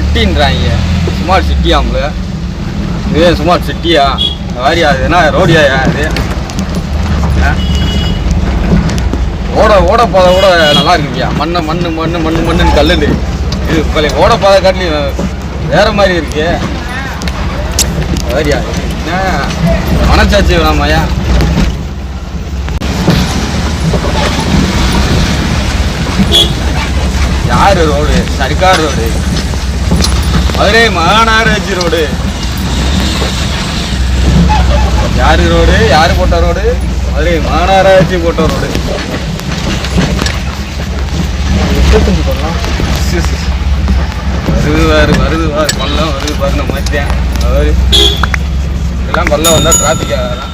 சிட்டின்றாங்க. Smart சிட்டியாம்ல இது smart சிட்டியா வாரியா அது என்ன ரோடியா அது? ஆ? ஓட ஓட பாதை கூட நல்லா இருக்குங்கய்யா. மண்ணு மண் மண் மண் மண்ணுன்னு கல்லுது இது பழைய ஓட பாதை காட்டிலையும் வேற மாதிரி இருக்கு. வாரியா என்ன? மனச்சாட்சி வேணாமாயா யார் ரோடு சர்க்கார் ரோடு மதுரை மாநகராட்சி ரோடு. யாரு ரோடு? யாரு போட்ட ரோடு? மதுரை மாநகராட்சி போட்ட ரோடு. இருபத்தஞ்சு பண்ணலாம் வருது வாரு வருது வாரு பள்ளம் வருது பாருங்க மாற்றேன் இதெல்லாம் பள்ளம் வந்தால் டிராஃபிக் ஆகலாம்